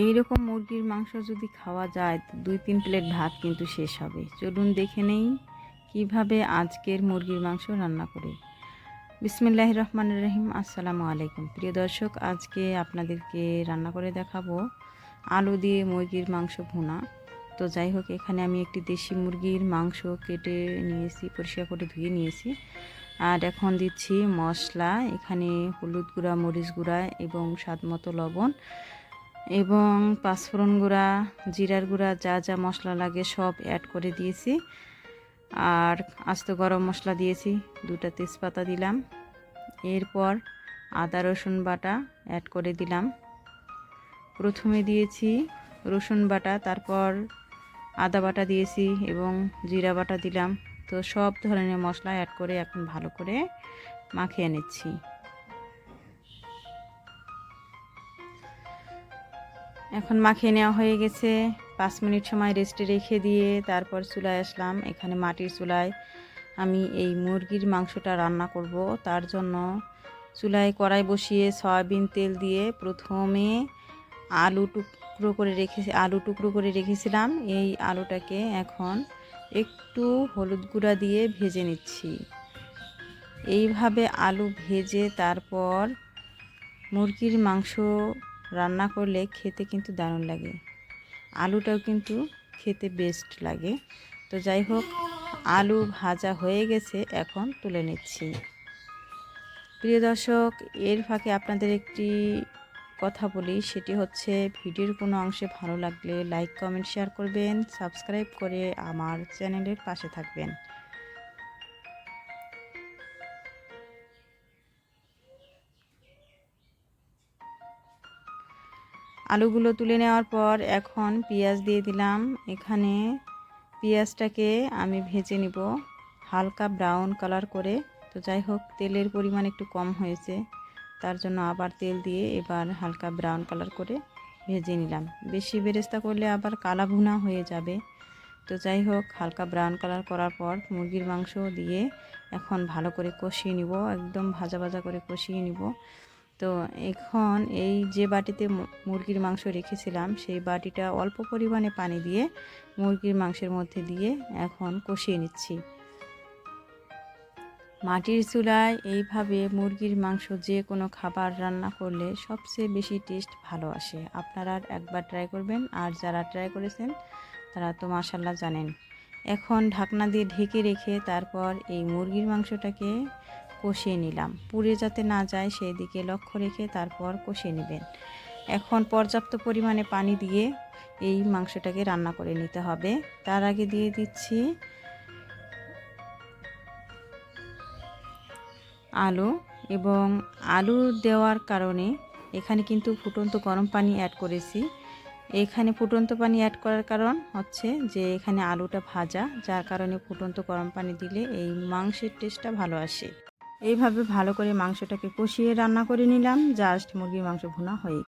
এই রকম মুরগির মাংস যদি খাওয়া যায় দুই তিন প্লেট ভাত কিন্তু শেষ হবে। চলুন দেখে নেই কীভাবে আজকের মুরগির মাংস রান্না করি। বিসমিল্লাহ রহমান রহিম। আসসালামু আলাইকুম। প্রিয় দর্শক, আজকে আপনাদেরকে রান্না করে দেখাবো আলু দিয়ে মুরগির মাংস ভুনা। তো যাই হোক, এখানে আমি একটি দেশি মুরগির মাংস কেটে নিয়েছি, পরিষ্কার করে ধুয়ে নিয়েছি। আর এখন দিচ্ছি মশলা, এখানে হলুদ গুঁড়া, মরিচ গুঁড়া এবং স্বাদ মতো লবণ। এবং পাঁচফোড়ন গুঁড়া, জিরার গুঁড়া, যা যা মশলা লাগে সব অ্যাড করে দিয়েছি। আর আস্ত গরম মশলা দিয়েছি, দুটা তেজপাতা দিলাম। এরপর আদা, রসুন বাটা অ্যাড করে দিলাম। প্রথমে দিয়েছি রসুন বাটা, তারপর আদা বাটা দিয়েছি এবং জিরা বাটা দিলাম। তো সব ধরনের মশলা অ্যাড করে এখন ভালো করে মাখিয়ে নিচ্ছি। এখন মাখিয়ে নেওয়া হয়ে গেছে। পাঁচ মিনিট সময় রেস্টে রেখে দিয়ে তারপর চুলায় আসলাম। এখানে মাটির চুলায় আমি এই মুরগির মাংসটা রান্না করব। তার জন্য চুলায় কড়াই বসিয়ে সয়াবিন তেল দিয়ে প্রথমে আলু টুকরো করে রেখে, আলু টুকরো করে রেখেছিলাম। এই আলুটাকে এখন একটু হলুদ গুঁড়া দিয়ে ভেজে নিচ্ছি। এইভাবে আলু ভেজে তারপর মুরগির মাংস রান্না করলে খেতে কিন্তু দারুণ লাগে। আলুটাও কিন্তু খেতে বেস্ট লাগে। তো যাই হোক, আলু ভাজা হয়ে গেছে, এখন তুলে নিচ্ছি। প্রিয় দর্শক, এর ফাঁকে আপনাদের একটি কথা বলি, সেটি হচ্ছে ভিডিওর কোনো অংশে ভালো লাগলে লাইক কমেন্ট শেয়ার করবেন সাবস্ক্রাইব করে আমার চ্যানেলের পাশে থাকবেন। আলুগুলো তুলে নেওয়ার পর এখন পেঁয়াজ দিয়ে দিলাম। এখানে পেঁয়াজটাকে আমি ভেজে নিব হালকা ব্রাউন কালার করে। তো যাই হোক, তেলের পরিমাণ একটু কম হয়েছে, তার জন্য আবার তেল দিয়ে এবার হালকা ব্রাউন কালার করে ভেজে নিলাম। বেশি বেরেস্তা করলে আবার কালা ভুনা হয়ে যাবে। তো যাই হোক, হালকা ব্রাউন কালার করার পর মুরগির মাংস দিয়ে এখন ভালো করে কষিয়ে নিব, একদম ভাজা ভাজা করে কষিয়ে নিব। তো এখন এই যে বাটিতে মুরগির মাংস রেখেছিলাম, সেই বাটিটা অল্প পরিমাণে পানি দিয়ে মুরগির মাংসের মধ্যে দিয়ে এখন কষিয়ে নিচ্ছি। মাটির চুলায় এইভাবে মুরগির মাংস যে কোনো খাবার রান্না করলে সবচেয়ে বেশি টেস্ট ভালো আসে। আপনারা একবার ট্রাই করবেন, আর যারা ট্রাই করেছেন, তারা তো মাসাল্লাহ জানেন। এখন ঢাকনা দিয়ে ঢেকে রেখে তারপর এই মুরগির মাংসটাকে কষিয়ে নিলাম। পুড়ে যাতে না যায় সেই দিকে লক্ষ্য রেখে তারপর কষিয়ে নেবেন। এখন পর্যাপ্ত পরিমাণে পানি দিয়ে এই মাংসটাকে রান্না করে নিতে হবে। তার আগে দিয়ে দিচ্ছি আলু এবং আলু দেওয়ার কারণে এখানে কিন্তু ফুটন্ত গরম পানি অ্যাড করেছি। এখানে ফুটন্ত পানি অ্যাড করার কারণ হচ্ছে যে এখানে আলুটা ভাজা, যার কারণে ফুটন্ত গরম পানি দিলে এই মাংসের টেস্টটা ভালো আসে। এইভাবে ভালো করে মাংসটাকে কষিয়ে রান্না করে নিলাম। জাস্ট মুরগির মাংস ভুনা হয়ে